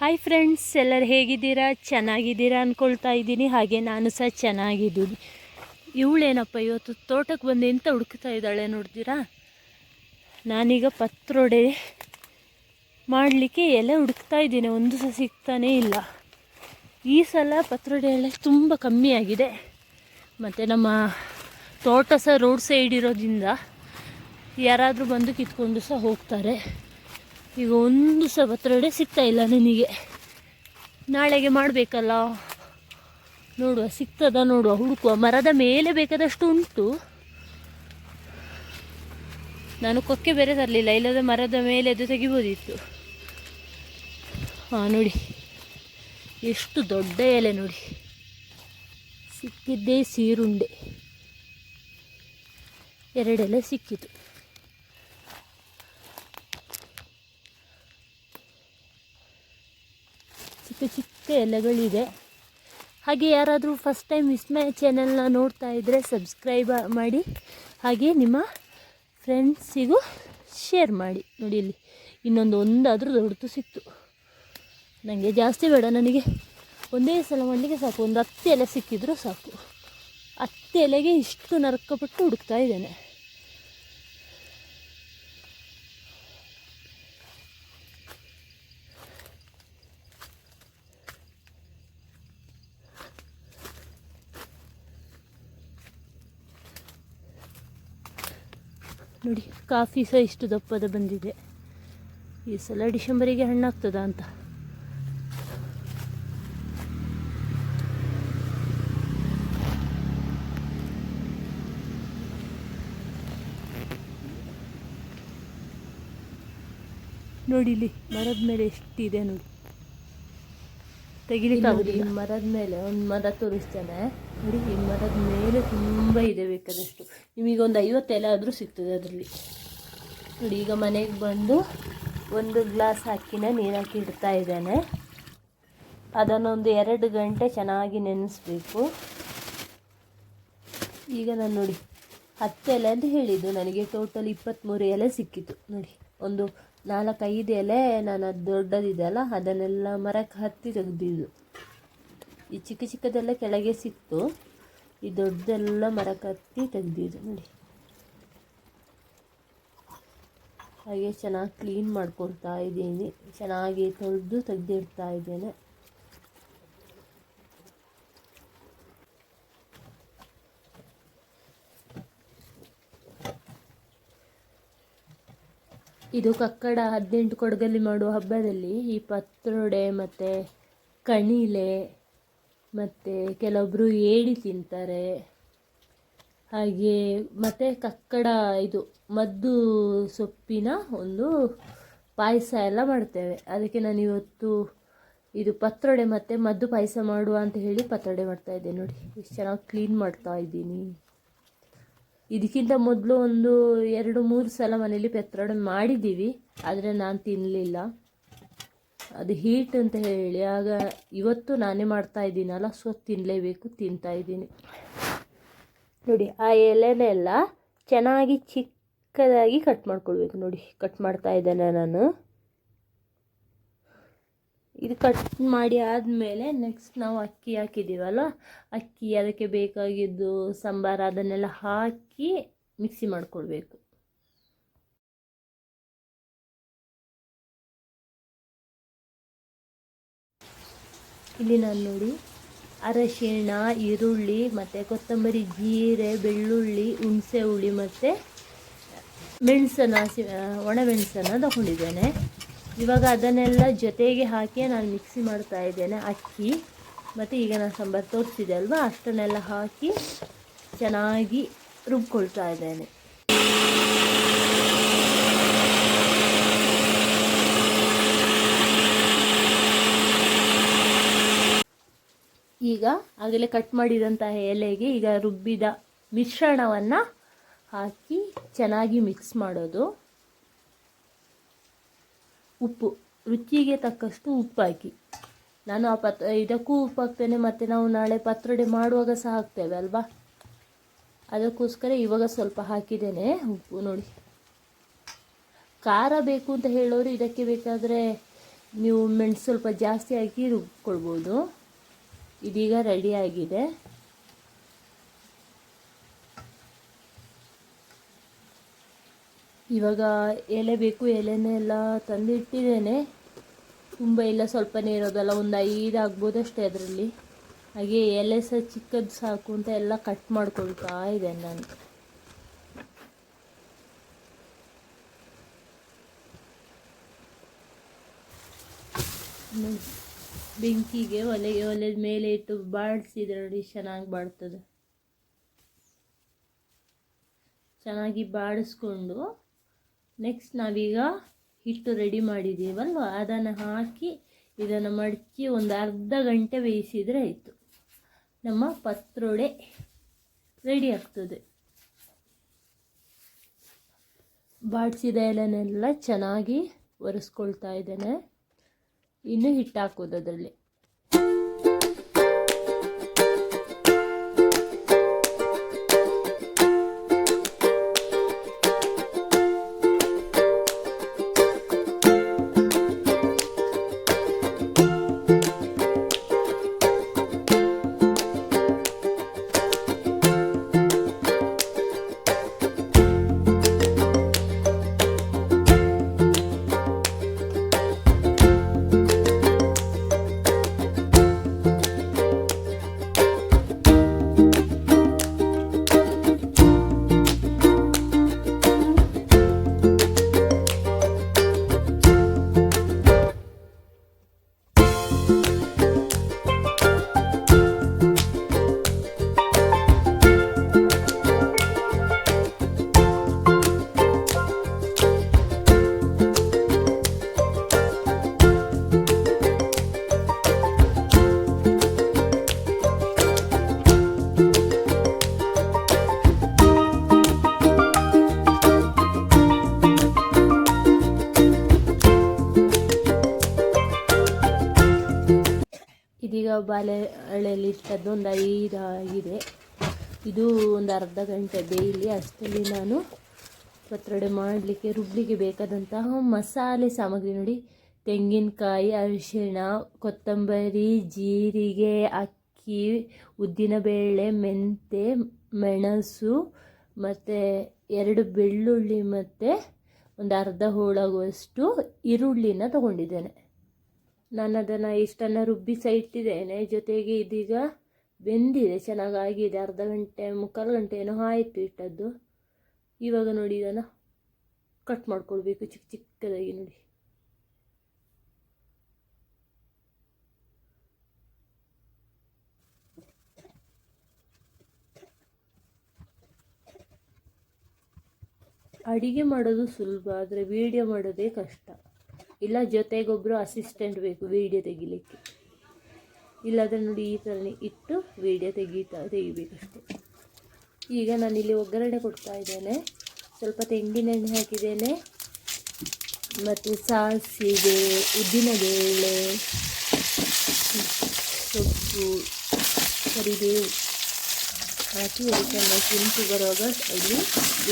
Hi friends ಎಲ್ಲರೂ ಹೇಗಿದ್ದೀರಾ? ಚೆನ್ನಾಗಿದ್ದೀರಾ ಅಂದ್ಕೊಳ್ತಾ ಇದ್ದೀನಿ. ಹಾಗೆ ನಾನು ಸಹ ಚೆನ್ನಾಗಿದ್ದೀನಿ. ಇವಳೇನಪ್ಪ ಇವತ್ತು ತೋಟಕ್ಕೆ ಬಂದು ಎಂತ ಹುಡುಕ್ತಾ ಇದ್ದಾಳೆ ನೋಡ್ತೀರಾ? ನಾನೀಗ ಪತ್ರೊಡೆ ಮಾಡಲಿಕ್ಕೆ ಎಲೆ ಹುಡುಕ್ತಾ ಇದ್ದೀನಿ. ಒಂದು ಸಹ ಸಿಗ್ತಾನೇ ಇಲ್ಲ. ಈ ಸಲ ಪತ್ರೊಡೆ ಎಲೆ ತುಂಬ ಕಮ್ಮಿ ಆಗಿದೆ. ಮತ್ತು ನಮ್ಮ ತೋಟ ಸಹ ರೋಡ್ ಸೈಡ್ ಇರೋದ್ರಿಂದ ಯಾರಾದರೂ ಬಂದು ಕಿತ್ಕೊಂಡು ಸಹ ಹೋಗ್ತಾರೆ. ಈಗ ಒಂದು ಸಹ ಸಿಗ್ತಾ ಇಲ್ಲ ನಿನಗೆ. ನಾಳೆಗೆ ಮಾಡಬೇಕಲ್ಲ? ನೋಡುವ, ಸಿಗ್ತದ ನೋಡುವ, ಹುಡುಕುವ. ಮರದ ಮೇಲೆ ಬೇಕಾದಷ್ಟು ಉಂಟು. ನಾನು ಕೊಕ್ಕೆ ಬೇರೆ ತರಲಿಲ್ಲ ಇಲ್ಲದ ಮರದ ಮೇಲೆ ಅದು ತೆಗಿಬೋದಿತ್ತು. ಹಾಂ, ನೋಡಿ. ಎಷ್ಟು ದೊಡ್ಡ ಎಲೆ ನೋಡಿ. ಸಿಕ್ಕಿದ್ದೇ ಸೀರುಂಡೆ. ಎರಡೆಲೆ ಸಿಕ್ಕಿತು. ಚಿಕ್ಕ ಚಿಕ್ಕ ಎಲೆಗಳಿದೆ. ಹಾಗೆ ಯಾರಾದರೂ ಫಸ್ಟ್ ಟೈಮ್ ವಿಸ್ಮಯ ಚಾನೆಲ್ನ ನೋಡ್ತಾ ಇದ್ದರೆ ಸಬ್ಸ್ಕ್ರೈಬ್ ಮಾಡಿ. ಹಾಗೆ ನಿಮ್ಮ ಫ್ರೆಂಡ್ಸಿಗೂ ಶೇರ್ ಮಾಡಿ. ನೋಡಿ ಇಲ್ಲಿ ಇನ್ನೊಂದು ಒಂದಾದರೂ ದೊಡ್ಡದು ಸಿಕ್ತು. ನನಗೆ ಜಾಸ್ತಿ ಬೇಡ ನನಗೆ. ಒಂದೇ ಸಲ ಮಾಡಲಿಕ್ಕೆ ಸಾಕು. ಒಂದು ಹತ್ತು ಎಲೆ ಸಿಕ್ಕಿದ್ರೂ ಸಾಕು. ಹತ್ತು ಎಲೆಗೆ ಇಷ್ಟು ನರಕಪಟ್ಟು ಹುಡುಕ್ತಾ ಇದ್ದೇನೆ. ನೋಡಿ, ಕಾಫಿ ಸಹ ಇಷ್ಟು ದಪ್ಪದ ಬಂದಿದೆ. ಈ ಸಲ ಡಿಸೆಂಬರಿಗೆ ಹಣ್ಣಾಗ್ತದ ಅಂತ. ನೋಡಿ ಇಲ್ಲಿ ಮರದ ಮೇಲೆ ಎಷ್ಟಿದೆ ನೋಡಿ. ತೆಗಿಲಿಕ್ಕೆ ಮರದ ಮೇಲೆ ಒಂದು ಮರ ತೋರಿಸ್ತೇನೆ. ನೋಡಿ ಈ ಮರದ ಮೇಲೆ ತುಂಬ ಇದೆ ಬೇಕಾದಷ್ಟು. ನಿಮಗೆ ಒಂದು ಐವತ್ತು ಎಲೆ ಆದರೂ ಸಿಗ್ತದೆ ಅದರಲ್ಲಿ. ನೋಡಿ, ಈಗ ಮನೆಗೆ ಬಂದು ಒಂದು ಗ್ಲಾಸ್ ಹಾಕಿನ ನೀರು ಹಾಕಿ ಇಡ್ತಾ ಇದ್ದಾನೆ. ಅದನ್ನೊಂದು ಎರಡು ಗಂಟೆ ಚೆನ್ನಾಗಿ ನೆನೆಸ್ಬೇಕು. ಈಗ ನಾನು ನೋಡಿ, ಹತ್ತು ಎಲೆ ಅಂತ ಹೇಳಿದ್ದು. ನನಗೆ ಟೋಟಲ್ ಇಪ್ಪತ್ತ್ಮೂರು ಎಲೆ ಸಿಕ್ಕಿತು. ನೋಡಿ, ಒಂದು ನಾಲ್ಕೈದು ಎಲೆ ನಾನು ಅದು ದೊಡ್ಡದಿದೆ ಅಲ್ಲ, ಅದನ್ನೆಲ್ಲ ಮರಕ್ಕೆ ಹತ್ತಿ ತೆಗೆದಿದ್ದು. ಈ ಚಿಕ್ಕ ಚಿಕ್ಕದೆಲ್ಲ ಕೆಳಗೆ ಸಿಕ್ತು. ಈ ದೊಡ್ಡದೆಲ್ಲ ಮರ ಕತ್ತಿ ತೆಗೆದಿದ್ದು ನೋಡಿ. ಹಾಗೆ ಚೆನ್ನಾಗಿ ಕ್ಲೀನ್ ಮಾಡ್ಕೊಳ್ತಾ ಇದ್ದೀನಿ. ಚೆನ್ನಾಗಿ ತೊಳೆದು ತೆಗೆದಿಡ್ತಾ ಇದ್ದೇನೆ. ಇದು ಕಕ್ಕಡ ಹದಿನೆಂಟು ಕೊಡಗಲ್ಲಿ ಮಾಡುವ ಹಬ್ಬದಲ್ಲಿ ಈ ಪತ್ರೊಡೆ ಮತ್ತು ಕಣಿಲೆ ಮತ್ತು ಕೆಲವೊಬ್ಬರು ಏಡಿ ತಿಂತಾರೆ. ಹಾಗೆ ಮತ್ತು ಕಕ್ಕಡ ಇದು ಮದ್ದು ಸೊಪ್ಪಿನ ಒಂದು ಪಾಯಸ ಎಲ್ಲ ಮಾಡ್ತೇವೆ. ಅದಕ್ಕೆ ನಾನು ಇವತ್ತು ಇದು ಪತ್ರೊಡೆ ಮತ್ತು ಮದ್ದು ಪಾಯಸ ಮಾಡುವ ಅಂತ ಹೇಳಿ ಪತ್ರೊಡೆ ಮಾಡ್ತಾ ಇದ್ದೆ ನೋಡಿ. ಎಷ್ಟು ಚೆನ್ನಾಗಿ ಕ್ಲೀನ್ ಮಾಡ್ತಾ ಇದ್ದೀನಿ. ಇದಕ್ಕಿಂತ ಮೊದಲು ಒಂದು ಎರಡು ಮೂರು ಸಲ ಮನೇಲಿ ಪತ್ರೊಡೆ ಮಾಡಿದ್ದೀವಿ. ಆದರೆ ನಾನು ತಿನ್ನಲಿಲ್ಲ ಅದು ಹೀಟ್ ಅಂತ ಹೇಳಿ, ಆಗ ಇವತ್ತು ನಾನೇ ಮಾಡ್ತಾ ಇದ್ದೀನಲ್ಲ, ಸೊ ತಿನ್ನಲೇಬೇಕು ತಿಂತಾ ಇದ್ದೀನಿ. ನೋಡಿ, ಆ ಎಲೆನೆಲ್ಲ ಚೆನ್ನಾಗಿ ಚಿಕ್ಕದಾಗಿ ಕಟ್ ಮಾಡ್ಕೊಳ್ಬೇಕು. ನೋಡಿ, ಕಟ್ ಮಾಡ್ತಾ ಇದ್ದೇನೆ ನಾನು. ಇದು ಕಟ್ ಮಾಡಿ ಆದಮೇಲೆ ನೆಕ್ಸ್ಟ್ ನಾವು ಅಕ್ಕಿ ಹಾಕಿದ್ದೀವಲ್ಲ, ಅಕ್ಕಿ ಅದಕ್ಕೆ ಬೇಕಾಗಿದ್ದು ಸಾಂಬಾರು, ಅದನ್ನೆಲ್ಲ ಹಾಕಿ ಮಿಕ್ಸಿ ಮಾಡ್ಕೊಳ್ಬೇಕು. ಇಲ್ಲಿ ನಾನು ನೋಡಿ. ಅರಶಿಣ, ಈರುಳ್ಳಿ ಮತ್ತು ಕೊತ್ತಂಬರಿ ಜೀರೆ, ಬೆಳ್ಳುಳ್ಳಿ, ಹುಣಸೆ ಹುಳಿ ಮತ್ತು ಮೆಣಸನ್ನು ಹಸಿ ಒಣಮೆಣಸನ್ನು ತಗೊಂಡಿದ್ದೇನೆ. ಇವಾಗ ಅದನ್ನೆಲ್ಲ ಜೊತೆಗೆ ಹಾಕಿ ನಾನು ಮಿಕ್ಸಿ ಮಾಡ್ತಾ ಇದ್ದೇನೆ, ಅಕ್ಕಿ. ಮತ್ತು ಈಗ ನಾನು ಸಾಂಬಾರು ತೋರಿಸಿದೆ ಅಲ್ವಾ? ಅಷ್ಟನ್ನೆಲ್ಲ ಹಾಕಿ ಚೆನ್ನಾಗಿ ರುಬ್ಕೊಳ್ತಾ ಇದ್ದೇನೆ. ಈಗ ಆಗಲೇ ಕಟ್ ಮಾಡಿದಂತಹ ಎಲೆಗೆ ಈಗ ರುಬ್ಬಿದ ಮಿಶ್ರಣವನ್ನು ಹಾಕಿ ಚೆನ್ನಾಗಿ ಮಿಕ್ಸ್ ಮಾಡೋದು. ಉಪ್ಪು, ರುಚಿಗೆ ತಕ್ಕಷ್ಟು ಉಪ್ಪು ಹಾಕಿ. ನಾನು ಆ ಪತ್, ಇದಕ್ಕೂ ಉಪ್ಪು ಹಾಕ್ತೇನೆ, ಮತ್ತು ನಾವು ನಾಳೆ ಪತ್ರೊಡೆ ಮಾಡುವಾಗ ಸಹ ಹಾಕ್ತೇವೆ ಅಲ್ವಾ? ಅದಕ್ಕೋಸ್ಕರ ಇವಾಗ ಸ್ವಲ್ಪ ಹಾಕಿದ್ದೇನೆ ಉಪ್ಪು ನೋಡಿ. ಖಾರ ಬೇಕು ಅಂತ ಹೇಳೋರು ಇದಕ್ಕೆ ಬೇಕಾದರೆ ನೀವು ಮೆಣಸು ಸ್ವಲ್ಪ ಜಾಸ್ತಿ ಹಾಕಿ ರುಬ್ಕೊಳ್ಬೋದು. ಇದೀಗ ರೆಡಿ ಆಗಿದೆ. ಇವಾಗ ಎಲೆ ಬೇಕು ಎಲೆನೆಲ್ಲ ತಂದಿಟ್ಟಿದ್ದೇನೆ. ತುಂಬ ಇಲ್ಲ, ಸ್ವಲ್ಪನೇ ಇರೋದಲ್ಲ, ಒಂದು ಐದು ಆಗ್ಬೋದು ಅಷ್ಟೇ ಅದರಲ್ಲಿ. ಹಾಗೆ ಎಲೆ ಸಹ ಚಿಕ್ಕದು ಸಾಕು ಅಂತ ಎಲ್ಲ ಕಟ್ ಮಾಡ್ಕೊಳ್ತಾ ಇದ್ದೇನೆ ನಾನು. ಬೆಂಕಿಗೆ ಒಲೆ ಒಲೆ ಮೇಲೆ ಇಟ್ಟು ಬಾಡಿಸಿದ್ರೆ ನೋಡಿ ಚೆನ್ನಾಗಿ ಬಾಡ್ತದೆ ಚೆನ್ನಾಗಿ ಬಾಡಿಸ್ಕೊಂಡು ನೆಕ್ಸ್ಟ್ ನಾವೀಗ ಹಿಟ್ಟು ರೆಡಿ ಮಾಡಿದ್ದೀವಲ್ವ ಅದನ್ನು ಹಾಕಿ ಇದನ್ನು ಮಡಚಿ ಒಂದು ಅರ್ಧ ಗಂಟೆ ಬೇಯಿಸಿದರೆ ಆಯಿತು. ನಮ್ಮ ಪತ್ರೊಡೆ ರೆಡಿ ಆಗ್ತದೆ. ಬಾಡಿಸಿದ ಎಲೆನೆಲ್ಲ ಚೆನ್ನಾಗಿ ಒರೆಸ್ಕೊಳ್ತಾ ಇದ್ದೇನೆ. ಇನ್ನು ಹಿಟ್ಟು ಹಾಕೋದು ಅದರಲ್ಲಿ ಇದೀಗ ಬಾಳೆಹಳೆಯಲ್ಲಿ ಇಟ್ಟದ್ದು ಒಂದು ಐದಾಗಿದೆ. ಇದು ಒಂದು ಅರ್ಧ ಗಂಟೆ ಬೇಯಲಿ. ಅಷ್ಟರಲ್ಲಿ ನಾನು ಪತ್ರೊಡೆ ಮಾಡಲಿಕ್ಕೆ, ರುಬ್ಲಿಕ್ಕೆ ಬೇಕಾದಂತಹ ಮಸಾಲೆ ಸಾಮಗ್ರಿ ನೋಡಿ. ತೆಂಗಿನಕಾಯಿ, ಅರಿಶಿಣ, ಕೊತ್ತಂಬರಿ, ಜೀರಿಗೆ, ಅಕ್ಕಿ ಉದ್ದಿನಬೇಳೆ ಮೆಂತೆ, ಮೆಣಸು, ಮತ್ತು ಎರಡು ಬೆಳ್ಳುಳ್ಳಿ ಮತ್ತು ಒಂದು ಅರ್ಧ ಹೋಳಾಗುವಷ್ಟು ಈರುಳ್ಳಿನ ತಗೊಂಡಿದ್ದೇನೆ. ನಾನು ಅದನ್ನು ಇಷ್ಟನ್ನು ರುಬ್ಬಿಸ ಇಟ್ಟಿದ್ದೇನೆ. ಜೊತೆಗೆ ಇದೀಗ ಬೆಂದಿದೆ, ಚೆನ್ನಾಗಾಗಿದೆ. ಅರ್ಧ ಗಂಟೆ, ಮುಕ್ಕಾಲು ಗಂಟೆ ಏನೋ ಆಯಿತು ಇಟ್ಟದ್ದು. ಇವಾಗ ನೋಡಿ ಇದನ್ನು ಕಟ್ ಮಾಡ್ಕೊಳ್ಬೇಕು ಚಿಕ್ಕ ಚಿಕ್ಕದಾಗಿ ನೋಡಿ. ಅಡಿಗೆ ಮಾಡೋದು ಸುಲಭ, ಆದರೆ ವೀಡಿಯೋ ಮಾಡೋದೇ ಕಷ್ಟ. ಇಲ್ಲ ಜೊತೆಗೊಬ್ಬರು ಅಸಿಸ್ಟೆಂಟ್ ಬೇಕು ವೀಡಿಯೋ ತೆಗಿಲಿಕ್ಕೆ. ಇಲ್ಲಾದರೆ ನೋಡಿ ಈ ಥರ ಇಟ್ಟು ವೀಡಿಯೋ ತೆಗೀತಾ ತೆಗಿಬೇಕಷ್ಟೆ. ಈಗ ನಾನಿಲ್ಲಿ ಒಗ್ಗರಣೆ ಕೊಡ್ತಾ ಇದ್ದೇನೆ. ಸ್ವಲ್ಪ ತೆಂಗಿನೆಣ್ಣೆ ಹಾಕಿದ್ದೇನೆ. ಮತ್ತು ಸಾಸಿವೆ ಉದ್ದಿನಬೇಳೆ ಸೊಪ್ಪು, ಕರಿಬೇವು ಹಾಕಿ ಒಂದು ಕೆಂಪು ಬರುವಾಗ ಇಲ್ಲಿ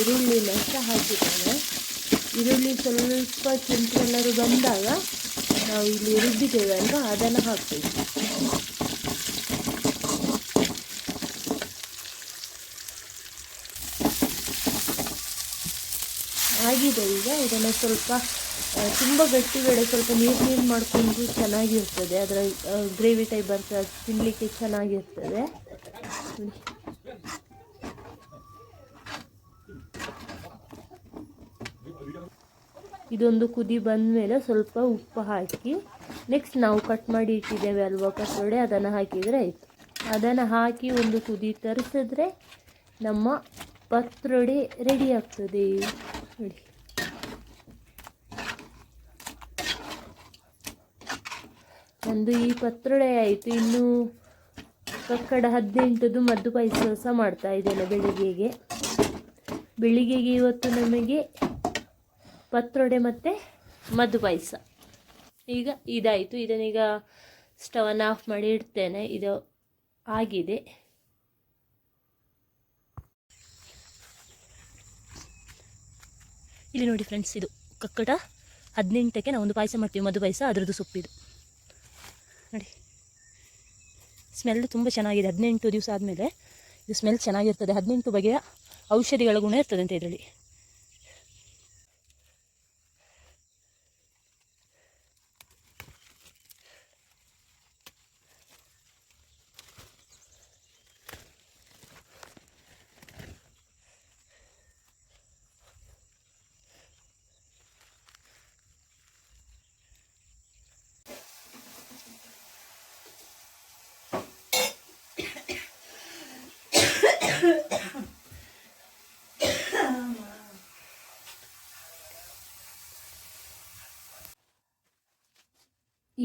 ಈರುಳ್ಳಿ ಸಹ ಹಾಕಿದ್ದೇನೆ. ಈರುಳ್ಳಿ ಸ್ವಲ್ಪ ಕೆಂಪು ಬಂದಾಗ ನಾವು ಇಲ್ಲಿ ರುಬ್ಬಿದ್ದೇವೆ ಅಲ್ವಾ ಅದನ್ನು ಹಾಕಬೇಕು ಆಗಿದೆ ಈಗ, ಇದನ್ನು ಸ್ವಲ್ಪ ತುಂಬ ಗಟ್ಟಿ ಬೇಡ ಸ್ವಲ್ಪ ನೀರು ನೀರು ಮಾಡಿಕೊಂಡು ಚೆನ್ನಾಗಿರ್ತದೆ. ಅದರ ಗ್ರೇವಿ ಟೈಪ್ ಬರ್ತದೆ, ಅದು ತಿನ್ನಲಿಕ್ಕೆ ಚೆನ್ನಾಗಿರ್ತದೆ. ಇದೊಂದು ಕುದಿ ಬಂದ ಮೇಲೆ ಸ್ವಲ್ಪ ಉಪ್ಪು ಹಾಕಿ ನೆಕ್ಸ್ಟ್ ನಾವು ಕಟ್ ಮಾಡಿ ಇಟ್ಟಿದ್ದೇವೆ ಅಲ್ವಾ ಕಸೋಡೆ, ಅದನ್ನು ಹಾಕಿದರೆ ಆಯಿತು. ಅದನ್ನು ಹಾಕಿ ಒಂದು ಕುದಿ ತರಿಸಿದ್ರೆ ನಮ್ಮ ಪತ್ರೊಡೆ ರೆಡಿ ಆಗ್ತದೆ. ನೋಡಿ. ನಂದು ಈ ಪತ್ರೊಡೆ ಆಯಿತು. ಇನ್ನು ಕಕ್ಕಡ ಹದಿನೆಂಟದು ಮದ್ದು ಪಾಯಸ ಸಹ ಮಾಡ್ತಾ ಇದ್ದೇನೆ ಬೆಳಿಗ್ಗೆಗೆ. ಬೆಳಿಗ್ಗೆಗೆ ಇವತ್ತು ನಮಗೆ ಪತ್ರೊಡೆ ಮತ್ತು ಮದ್ದು ಪಾಯಸ. ಈಗ ಇದಾಯಿತು. ಇದನ್ನೀಗ ಸ್ಟವನ್ನು ಆಫ್ ಮಾಡಿ ಇಡ್ತೇನೆ. ಇದು ಆಗಿದೆ. ಇಲ್ಲಿ ನೋಡಿ ಫ್ರೆಂಡ್ಸ್ ಇದು ಕಕ್ಕಡ ಹದಿನೆಂಟಕ್ಕೆ ನಾವು ಒಂದು ಪಾಯಸ ಮಾಡ್ತೀವಿ. ಮಧು ಪಾಯಸ, ಅದರದ್ದು ಸೊಪ್ಪಿದು ನೋಡಿ. ಸ್ಮೆಲ್ ತುಂಬ ಚೆನ್ನಾಗಿದೆ. ಹದಿನೆಂಟು ದಿವಸ ಆದಮೇಲೆ ಇದು ಸ್ಮೆಲ್ ಚೆನ್ನಾಗಿರ್ತದೆ. ಹದಿನೆಂಟು ಬಗೆಯ ಔಷಧಿಗಳ ಗುಣ ಇರ್ತದೆ ಅಂತ ಇದರಲ್ಲಿ.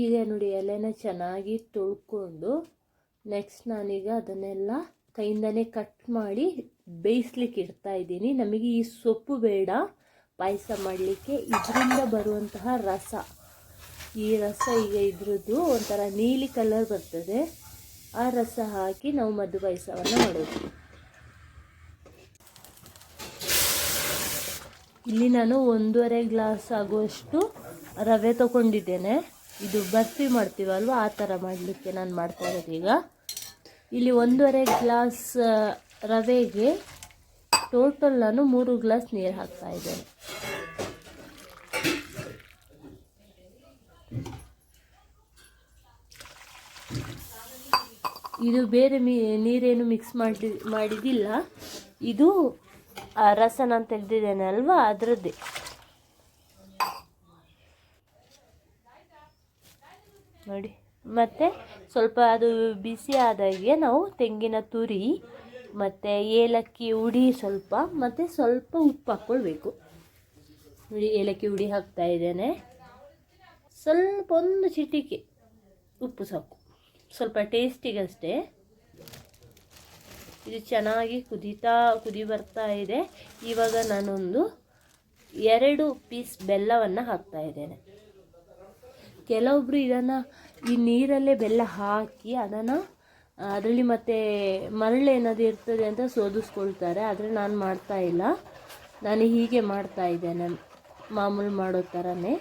ಈಗ ನೋಡಿ ಎಲೆನ ಚೆನ್ನಾಗಿ ತೊಳ್ಕೊಂಡು ನೆಕ್ಸ್ಟ್ ನಾನೀಗ ಅದನ್ನೆಲ್ಲ ಕೈಯಿಂದನೇ ಕಟ್ ಮಾಡಿ ಬೇಯಿಸ್ಲಿಕ್ಕೆ ಇಡ್ತಾ ಇದ್ದೀನಿ. ನಮಗೆ ಈ ಸೊಪ್ಪು ಬೇಡ. ಪಾಯಸ ಮಾಡಲಿಕ್ಕೆ ಇದರಿಂದ ಬರುವಂತಹ ರಸ. ಈ ರಸ ಈಗ ಇದ್ರದ್ದು ಒಂಥರ ನೀಲಿ ಕಲರ್ ಬರ್ತದೆ. ಆ ರಸ ಹಾಕಿ ನಾವು ಮದ್ದು ಪಾಯಸವನ್ನು ಮಾಡೋದು. ಇಲ್ಲಿ ನಾನು ಒಂದೂವರೆ ಗ್ಲಾಸ್ ಆಗುವಷ್ಟು ರವೆ ತಗೊಂಡಿದ್ದೇನೆ. ಇದು ಬರ್ಫಿ ಮಾಡ್ತೀವಲ್ವ? ಆ ಥರ ಮಾಡಲಿಕ್ಕೆ ನಾನು ಮಾಡ್ತಾ ಇರೋದು ಈಗ. ಇಲ್ಲಿ ಒಂದೂವರೆ ಗ್ಲಾಸ್ ರವೆಗೆ ಟೋಟಲ್ ನಾನು ಮೂರು ಗ್ಲಾಸ್ ನೀರು ಹಾಕ್ತಾ ಇದ್ದೇನೆ. ಇದು ಬೇರೆ ಮೀ, ನೀರೇನು ಮಿಕ್ಸ್ ಮಾಡಿ ಮಾಡಿದಿಲ್ಲ. ಇದು ರಸನ ತೆಗೆದಿದ್ದೇನೆ ಅಲ್ವಾ? ಅದರದ್ದೇ ನೋಡಿ ಮತ್ತು ಸ್ವಲ್ಪ ಅದು ಬಿಸಿ ಆದಾಗೆ ನಾವು ತೆಂಗಿನ ತುರಿ, ಮತ್ತು ಏಲಕ್ಕಿ ಉಡಿ ಸ್ವಲ್ಪ, ಮತ್ತು ಸ್ವಲ್ಪ ಉಪ್ಪು ಹಾಕ್ಕೊಳ್ಬೇಕು. ನೋಡಿ, ಏಲಕ್ಕಿ ಉಡಿ ಹಾಕ್ತಾ ಇದ್ದೇನೆ. ಸ್ವಲ್ಪ ಒಂದು ಚಿಟಿಕೆ ಉಪ್ಪು ಸಾಕು. ಸ್ವಲ್ಪ ಟೇಸ್ಟಿಗಷ್ಟೇ. ಇದು ಚೆನ್ನಾಗಿ ಕುದೀತಾ, ಕುದಿ ಬರ್ತಾ ಇದೆ. ಇವಾಗ ನಾನೊಂದು ಎರಡು ಪೀಸ್ ಬೆಲ್ಲವನ್ನು ಹಾಕ್ತಾ ಇದ್ದೇನೆ. ಕೆಲವೊಬ್ಬರು ಇದನ್ನು ಈ ನೀರಲ್ಲೇ ಬೆಲ್ಲ ಹಾಕಿ ಅದನ್ನು ಅದರಲ್ಲಿ ಮತ್ತೆ ಮರಳು ಏನಾದರೂ ಇರ್ತದೆ ಅಂತ ಸೋದಿಸ್ಕೊಳ್ತಾರೆ. ಆದರೆ ನಾನು ಮಾಡ್ತಾ ಇಲ್ಲ. ನಾನು ಹೀಗೆ ಮಾಡ್ತಾ ಇದ್ದೇನೆ, ಮಾಮೂಲು ಮಾಡೋ ಥರನೇ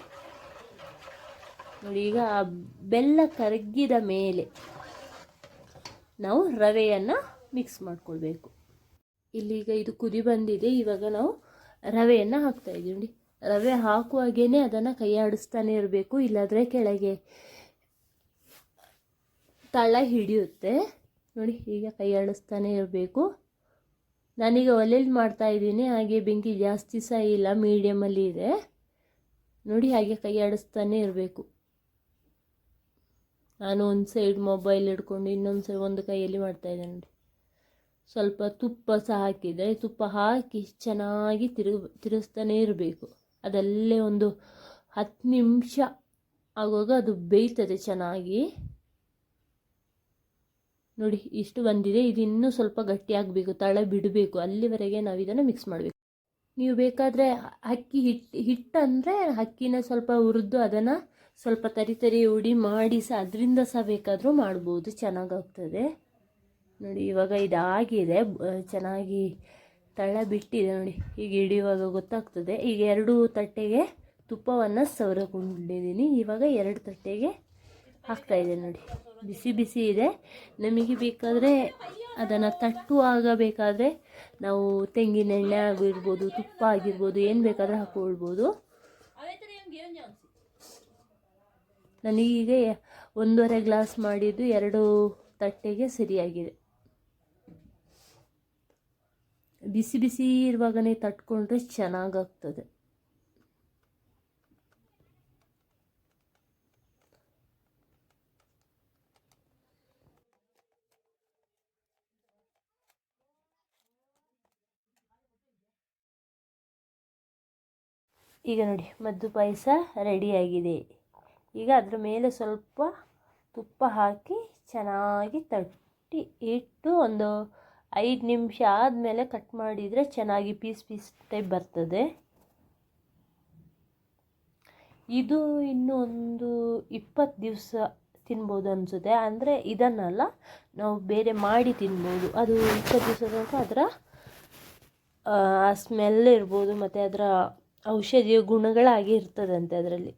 ನೋಡಿ, ಈಗ ಆ ಬೆಲ್ಲ ಕರಗಿದ ಮೇಲೆ ನಾವು ರವೆಯನ್ನು ಮಿಕ್ಸ್ ಮಾಡ್ಕೊಳ್ಬೇಕು. ಇಲ್ಲೀಗ ಇದು ಕುದಿ ಬಂದಿದೆ. ಇವಾಗ ನಾವು ರವೆಯನ್ನು ಹಾಕ್ತಾ ಇದ್ದೀವಿ. ನೋಡಿ, ರವೆ ಹಾಕುವಾಗೇ ಅದನ್ನು ಕೈಯಾಡಿಸ್ತಾನೆ ಇರಬೇಕು. ಇಲ್ಲಾದರೆ ಕೆಳಗೆ ತಳ ಹಿಡಿಯುತ್ತೆ. ನೋಡಿ ಈಗ ಕೈಯಾಡಿಸ್ತಾನೆ ಇರಬೇಕು. ನಾನೀಗ ಒಲೆಯಲ್ಲಿ ಮಾಡ್ತಾ ಇದ್ದೀನಿ. ಹಾಗೆ ಬೆಂಕಿ ಜಾಸ್ತಿ ಸಹ ಇಲ್ಲ ಮೀಡಿಯಮಲ್ಲಿ ಇದೆ. ನೋಡಿ, ಹಾಗೆ ಕೈಯಾಡಿಸ್ತಾನೆ ಇರಬೇಕು. ನಾನು ಒಂದು ಸೈಡ್ ಮೊಬೈಲ್ ಹಿಡ್ಕೊಂಡು ಇನ್ನೊಂದು ಸೈಡ್ ಒಂದು ಕೈಯಲ್ಲಿ ಮಾಡ್ತಾ ಇದ್ದೇನೆ ನೋಡಿ. ಸ್ವಲ್ಪ ತುಪ್ಪ ಸಹ ಹಾಕಿದರೆ ತುಪ್ಪ ಹಾಕಿ ಚೆನ್ನಾಗಿ ತಿರುಗ ತಿರುಗಿಸ್ತಾನೇ ಇರಬೇಕು. ಅದಲ್ಲೇ ಒಂದು ಹತ್ತು ನಿಮಿಷ ಆಗುವಾಗ ಅದು ಬೇಯ್ತದೆ ಚೆನ್ನಾಗಿ. ನೋಡಿ, ಇಷ್ಟು ಬಂದಿದೆ. ಇದು ಇನ್ನೂ ಸ್ವಲ್ಪ ಗಟ್ಟಿಯಾಗಬೇಕು, ತಳ ಬಿಡಬೇಕು. ಅಲ್ಲಿವರೆಗೆ ನಾವು ಇದನ್ನು ಮಿಕ್ಸ್ ಮಾಡಬೇಕು. ನೀವು ಬೇಕಾದರೆ ಅಕ್ಕಿ ಹಿಟ್ಟು ಹಿಟ್ಟಂದರೆ ಅಕ್ಕಿನ ಸ್ವಲ್ಪ ಹುರಿದು ಅದನ್ನು ಸ್ವಲ್ಪ ತರಿ ತರಿ ಉಡಿ ಮಾಡಿ ಸಹ ಅದರಿಂದ ಸಹ ಬೇಕಾದರೂ ಮಾಡ್ಬೋದು. ಚೆನ್ನಾಗಾಗ್ತದೆ. ನೋಡಿ, ಇವಾಗ ಇದಾಗಿದೆ. ಚೆನ್ನಾಗಿ ತಳ ಬಿಟ್ಟಿದೆ ನೋಡಿ. ಈಗ ಹಿಡಿಯುವಾಗ ಗೊತ್ತಾಗ್ತದೆ. ಈಗ ಎರಡು ತಟ್ಟೆಗೆ ತುಪ್ಪವನ್ನು ಸವರಕೊಂಡಿದ್ದೀನಿ ಇವಾಗ ಎರಡು ತಟ್ಟೆಗೆ ಹಾಕ್ತಾಯಿದೆ ನೋಡಿ. ಬಿಸಿ ಬಿಸಿ ಇದೆ. ನಮಗೆ ಬೇಕಾದರೆ ಅದನ್ನು ತಟ್ಟುವಾಗ ಬೇಕಾದರೆ ನಾವು ತೆಂಗಿನ ಎಣ್ಣೆ ಆಗಿರ್ಬೋದು, ತುಪ್ಪ ಆಗಿರ್ಬೋದು, ಏನು ಬೇಕಾದರೆ ಹಾಕ್ಕೊಳ್ಬೋದು ನನಗೀಗ ಒಂದೂವರೆ ಗ್ಲಾಸ್ ಮಾಡಿದ್ದು ಎರಡು ತಟ್ಟೆಗೆ ಸರಿಯಾಗಿದೆ. ಬಿಸಿ ಬಿಸಿ ಇರುವಾಗನೇ ತಟ್ಕೊಂಡ್ರೆ ಚೆನ್ನಾಗಾಗ್ತದೆ. ಈಗ ನೋಡಿ, ಮದ್ದು ಪಾಯಸ ರೆಡಿಯಾಗಿದೆ ಈಗ ಅದರ ಮೇಲೆ ಸ್ವಲ್ಪ ತುಪ್ಪ ಹಾಕಿ ಚೆನ್ನಾಗಿ ತಟ್ಟಿ ಇಟ್ಟು ಒಂದು ಐದು ನಿಮಿಷ ಆದಮೇಲೆ ಕಟ್ ಮಾಡಿದರೆ ಚೆನ್ನಾಗಿ ಪೀಸ್ ಪೀಸ್ ಟೈಪ್ ಬರ್ತದೆ. ಇದು ಇನ್ನೂ ಒಂದು ಇಪ್ಪತ್ತು ದಿವಸ ತಿನ್ಬೋದು ಅನಿಸುತ್ತೆ. ಅಂದರೆ ಇದನ್ನಲ್ಲ, ನಾವು ಬೇರೆ ಮಾಡಿ ತಿನ್ಬೋದು. ಅದು ಇಪ್ಪತ್ತು ದಿವಸ ಅದರ, ಆ ಸ್ಮೆಲ್ ಇರ್ಬೋದು, ಮತ್ತು ಅದರ ಔಷಧಿಯ ಗುಣಗಳಾಗಿ ಇರ್ತದಂತೆ ಅದರಲ್ಲಿ.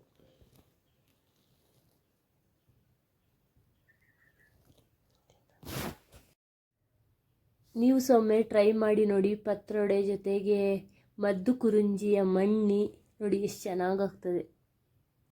ನೀವು ಸೊಮ್ಮೆ ಟ್ರೈ ಮಾಡಿ ನೋಡಿ, ಪತ್ರೊಡೆ ಜೊತೆಗೆ ಮದ್ದು ಕುರುಂಜಿಯ ಮಣ್ಣಿ ನೋಡಿ, ಎಷ್ಟು ಚೆನ್ನಾಗಾಗ್ತದೆ.